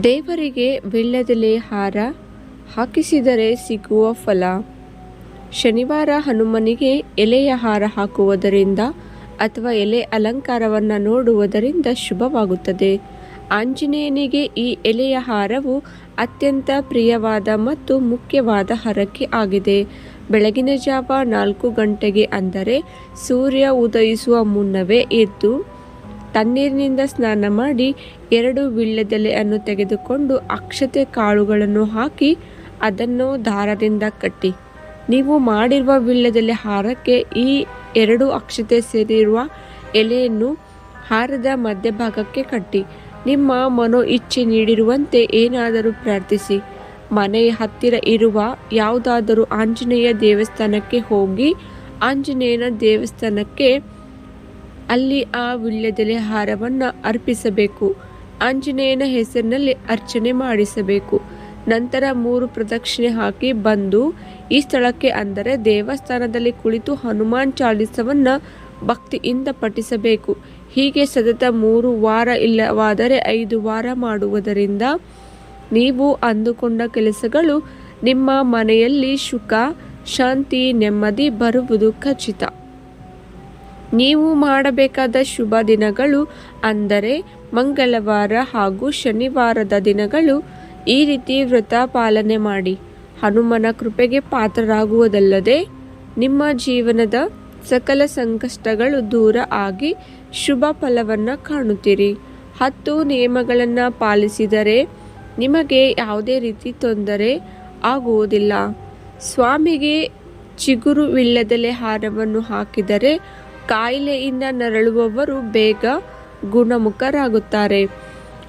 ದೇವರಿಗೆ ವೀಳ್ಯದೆಲೆ ಹಾರ ಹಾಕಿಸಿದರೆ ಸಿಗುವ ಫಲ. ಶನಿವಾರ ಹನುಮನಿಗೆ ಎಲೆಯ ಹಾರ ಹಾಕುವುದರಿಂದ ಅಥವಾ ಎಲೆ ಅಲಂಕಾರವನ್ನು ನೋಡುವುದರಿಂದ ಶುಭವಾಗುತ್ತದೆ. ಆಂಜನೇಯನಿಗೆ ಈ ಎಲೆಯ ಹಾರವು ಅತ್ಯಂತ ಪ್ರಿಯವಾದ ಮತ್ತು ಮುಖ್ಯವಾದ ಹರಕೆ ಆಗಿದೆ. ಬೆಳಗಿನ ಜಾವ ನಾಲ್ಕು ಗಂಟೆಗೆ ಅಂದರೆ ಸೂರ್ಯ ಉದಯಿಸುವ ಮುನ್ನವೇ ಎದ್ದು ತಣ್ಣೀರಿನಿಂದ ಸ್ನಾನ ಮಾಡಿ ಎರಡು ವೀಳ್ಯದೆಲೆಯನ್ನು ತೆಗೆದುಕೊಂಡು ಅಕ್ಷತೆ ಕಾಳುಗಳನ್ನು ಹಾಕಿ ಅದನ್ನು ದಾರದಿಂದ ಕಟ್ಟಿ. ನೀವು ಮಾಡಿರುವ ವೀಳ್ಯದೆಲೆ ಹಾರಕ್ಕೆ ಈ ಎರಡು ಅಕ್ಷತೆ ಸೇರಿರುವ ಎಲೆಯನ್ನು ಹಾರದ ಮಧ್ಯಭಾಗಕ್ಕೆ ಕಟ್ಟಿ. ನಿಮ್ಮ ಮನೋ ಇಚ್ಛೆ ನೀಡಿರುವಂತೆ ಏನಾದರೂ ಪ್ರಾರ್ಥಿಸಿ. ಮನೆಯ ಹತ್ತಿರ ಇರುವ ಯಾವುದಾದರೂ ಆಂಜನೇಯ ದೇವಸ್ಥಾನಕ್ಕೆ ಹೋಗಿ ಆಂಜನೇಯನ ದೇವಸ್ಥಾನಕ್ಕೆ ಅಲ್ಲಿ ಆ ವಿಳ್ಯದೆಲೆ ಹಾರವನ್ನು ಅರ್ಪಿಸಬೇಕು. ಆಂಜನೇಯನ ಹೆಸರಿನಲ್ಲಿ ಅರ್ಚನೆ ಮಾಡಿಸಬೇಕು. ನಂತರ ಮೂರು ಪ್ರದಕ್ಷಿಣೆ ಹಾಕಿ ಬಂದು ಈ ಸ್ಥಳಕ್ಕೆ ಅಂದರೆ ದೇವಸ್ಥಾನದಲ್ಲಿ ಕುಳಿತು ಹನುಮಾನ್ ಚಾಲಿಸವನ್ನು ಭಕ್ತಿಯಿಂದ ಪಠಿಸಬೇಕು. ಹೀಗೆ ಸತತ ಮೂರು ವಾರ ಇಲ್ಲವಾದರೆ ಐದು ವಾರ ಮಾಡುವುದರಿಂದ ನೀವು ಅಂದುಕೊಂಡ ಕೆಲಸಗಳು ನಿಮ್ಮ ಮನೆಯಲ್ಲಿ ಸುಖ, ಶಾಂತಿ, ನೆಮ್ಮದಿ ಬರುವುದು ಖಚಿತ. ನೀವು ಮಾಡಬೇಕಾದ ಶುಭ ದಿನಗಳು ಅಂದರೆ ಮಂಗಳವಾರ ಹಾಗೂ ಶನಿವಾರದ ದಿನಗಳು. ಈ ರೀತಿ ವ್ರತ ಪಾಲನೆ ಮಾಡಿ. ಹನುಮನ ಕೃಪೆಗೆ ಪಾತ್ರರಾಗುವುದಲ್ಲದೆ ನಿಮ್ಮ ಜೀವನದ ಸಕಲ ಸಂಕಷ್ಟಗಳು ದೂರ ಆಗಿ ಶುಭ ಫಲವನ್ನು ಕಾಣುತ್ತೀರಿ. ಹತ್ತು ನಿಯಮಗಳನ್ನು ಪಾಲಿಸಿದರೆ ನಿಮಗೆ ಯಾವುದೇ ರೀತಿ ತೊಂದರೆ ಆಗುವುದಿಲ್ಲ. ಸ್ವಾಮಿಗೆ ಚಿಗುರುವಿಲ್ಲದಲೆ ಹಾರವನ್ನು ಹಾಕಿದರೆ ಕಾಯಿಲೆಯಿಂದ ನರಳುವವರು ಬೇಗ ಗುಣಮುಖರಾಗುತ್ತಾರೆ.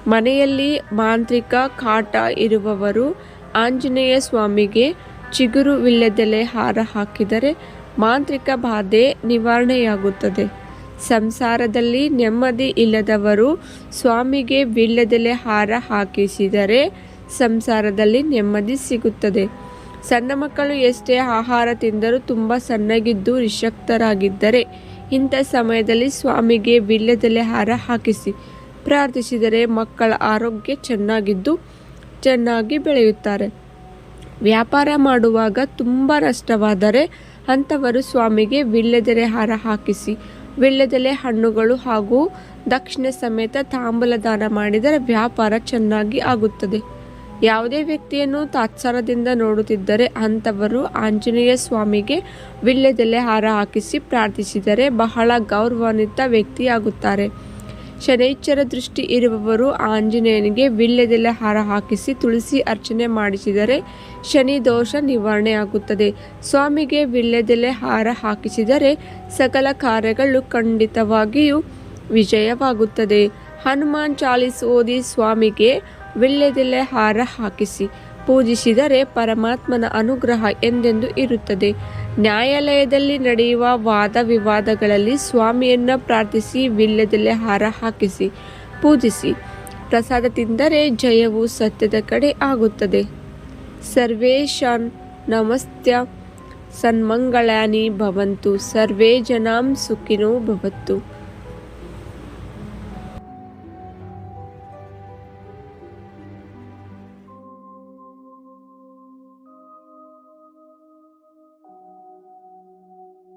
ಮನೆಯಲ್ಲಿ ಮಾಂತ್ರಿಕ ಕಾಟ ಇರುವವರು ಆಂಜನೇಯ ಸ್ವಾಮಿಗೆ ಚಿಗುರುವಿಲ್ಲದೆಲೆ ಹಾರ ಹಾಕಿದರೆ ಮಾಂತ್ರಿಕ ಬಾಧೆ ನಿವಾರಣೆಯಾಗುತ್ತದೆ. ಸಂಸಾರದಲ್ಲಿ ನೆಮ್ಮದಿ ಇಲ್ಲದವರು ಸ್ವಾಮಿಗೆ ವಿಲ್ಲದಲೆ ಹಾರ ಹಾಕಿಸಿದರೆ ಸಂಸಾರದಲ್ಲಿ ನೆಮ್ಮದಿ ಸಿಗುತ್ತದೆ. ಸಣ್ಣ ಮಕ್ಕಳು ಎಷ್ಟೇ ಆಹಾರ ತಿಂದರೂ ತುಂಬ ಸಣ್ಣಗಿದ್ದು ನಿಶಕ್ತರಾಗಿದ್ದರೆ ಇಂಥ ಸಮಯದಲ್ಲಿ ಸ್ವಾಮಿಗೆ ವಿಲ್ಯದೆಲೆ ಹಾರ ಹಾಕಿಸಿ ಪ್ರಾರ್ಥಿಸಿದರೆ ಮಕ್ಕಳ ಆರೋಗ್ಯ ಚೆನ್ನಾಗಿದ್ದು ಚೆನ್ನಾಗಿ ಬೆಳೆಯುತ್ತಾರೆ. ವ್ಯಾಪಾರ ಮಾಡುವಾಗ ತುಂಬ ನಷ್ಟವಾದರೆ ಅಂಥವರು ಸ್ವಾಮಿಗೆ ವಿಳ್ಯದೆಲೆ ಹಾರ ಹಾಕಿಸಿ ವಿಳ್ಯದೆಲೆ ಹಣ್ಣುಗಳು ಹಾಗೂ ದಕ್ಷಿಣ ಸಮೇತ ತಾಂಬೂಲ ದಾನ ಮಾಡಿದರೆ ವ್ಯಾಪಾರ ಚೆನ್ನಾಗಿ ಆಗುತ್ತದೆ. ಯಾವುದೇ ವ್ಯಕ್ತಿಯನ್ನು ತಾತ್ಸಾರದಿಂದ ನೋಡುತ್ತಿದ್ದರೆ ಅಂಥವರು ಆಂಜನೇಯ ಸ್ವಾಮಿಗೆ ವಿಳ್ಯದೆಲೆ ಹಾರ ಹಾಕಿಸಿ ಪ್ರಾರ್ಥಿಸಿದರೆ ಬಹಳ ಗೌರವಾನ್ವಿತ ವ್ಯಕ್ತಿಯಾಗುತ್ತಾರೆ. ಶನೈಶ್ಚರ ದೃಷ್ಟಿ ಇರುವವರು ಆಂಜನೇಯನಿಗೆ ವಿಳ್ಯದೆಲೆ ಹಾರ ಹಾಕಿಸಿ ತುಳಸಿ ಅರ್ಚನೆ ಮಾಡಿಸಿದರೆ ಶನಿ ದೋಷ ನಿವಾರಣೆಯಾಗುತ್ತದೆ. ಸ್ವಾಮಿಗೆ ವಿಳ್ಯದೆಲೆ ಹಾರ ಹಾಕಿಸಿದರೆ ಸಕಲ ಕಾರ್ಯಗಳು ಖಂಡಿತವಾಗಿಯೂ ವಿಜಯವಾಗುತ್ತದೆ. ಹನುಮಾನ್ ಚಾಲಿಸ್ ಓದಿ ಸ್ವಾಮಿಗೆ ವಿಳ್ಯದೆಲೆ ಹಾರ ಹಾಕಿಸಿ ಪೂಜಿಸಿದರೆ ಪರಮಾತ್ಮನ ಅನುಗ್ರಹ ಎಂದೆಂದು ಇರುತ್ತದೆ. ನ್ಯಾಯಾಲಯದಲ್ಲಿ ನಡೆಯುವ ವಾದ ವಿವಾದಗಳಲ್ಲಿ ಸ್ವಾಮಿಯನ್ನ ಪ್ರಾರ್ಥಿಸಿ ವಿಲ್ಯದೆಲೆ ಹಾರ ಹಾಕಿಸಿ ಪೂಜಿಸಿ. ಪ್ರಸಾದ ತಿಂದರೆ ಜಯವು ಸತ್ಯದ ಕಡೆ ಆಗುತ್ತದೆ. ಸರ್ವೇಶಾನ್ ನಮಸ್ತ್ಯ ಸನ್ಮಂಗಳಾನಿ ಭವಂತು. ಸರ್ವೇ ಜನಾಂ ಸುಖಿನೋ ಭವತ್ತು.